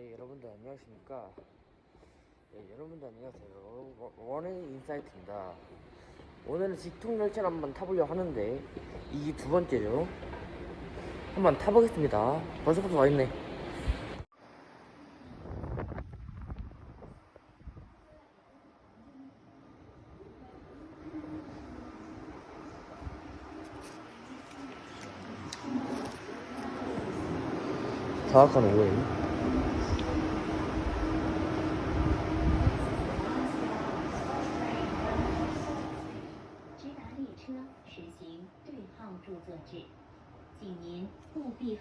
네, 여러분들 안녕하십니까? 네, 여러분들 안녕하세요. 워- 원의 인사이트입니다. 오늘은 직통 열차를 한번 타보려 하는데 이게 두 번째죠. 한번 타보겠습니다. 벌써부터 와 있네. 정확한 오해.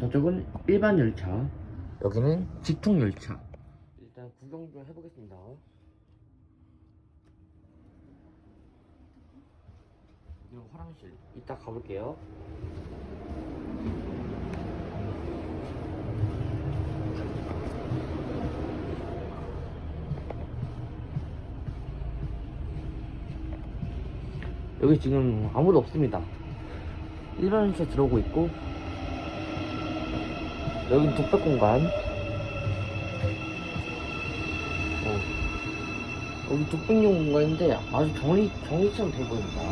저쪽은 일반 열차, 여기는 직통 열차. 일단 구경 좀 해보겠습니다. 여기는 화장실. 이따 가볼게요. 여기 지금 아무도 없습니다. 일반 열차 들어오고 있고 여기는 독백 공간. 어. 여기 독백용 공간인데 아주 정리 정리처럼 돼 보입니다.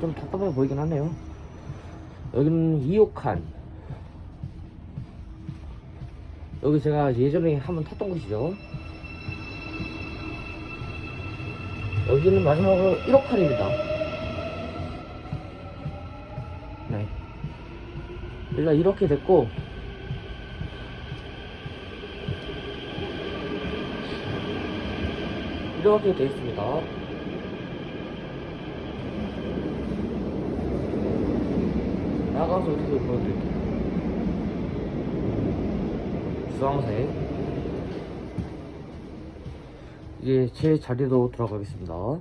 좀 답답해 보이긴 하네요. 여기는 2호 칸. 여기 제가 예전에 한번 탔던 곳이죠. 여기는 마지막으로 1호 칸입니다. 일단 이렇게 됐고, 이렇게 돼 있습니다. 나가서 어떻게 보여드릴게요. 주황색. 이제 제 자리로 들어가겠습니다. 오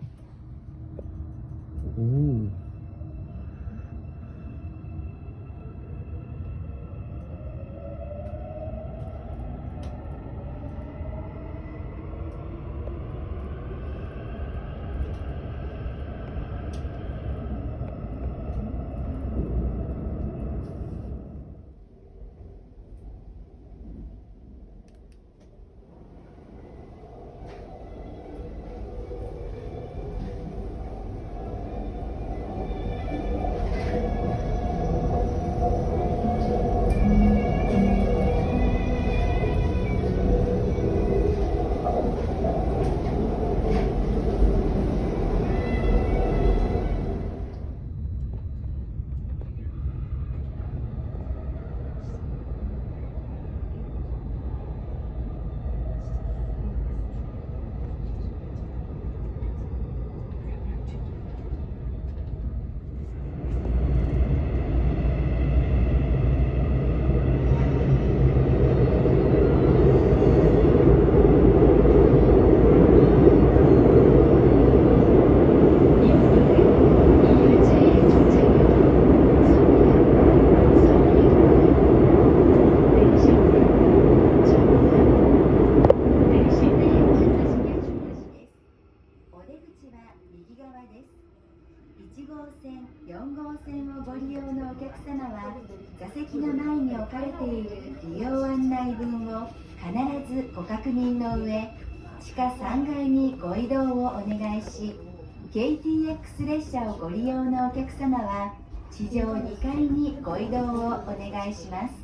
利用のお客様は座席の前に置かれている利用案内文を必ずご確認の上地下3階にご移動をお願いし KTX 列車をご利用のお客様は地上2階にご移動をお願いします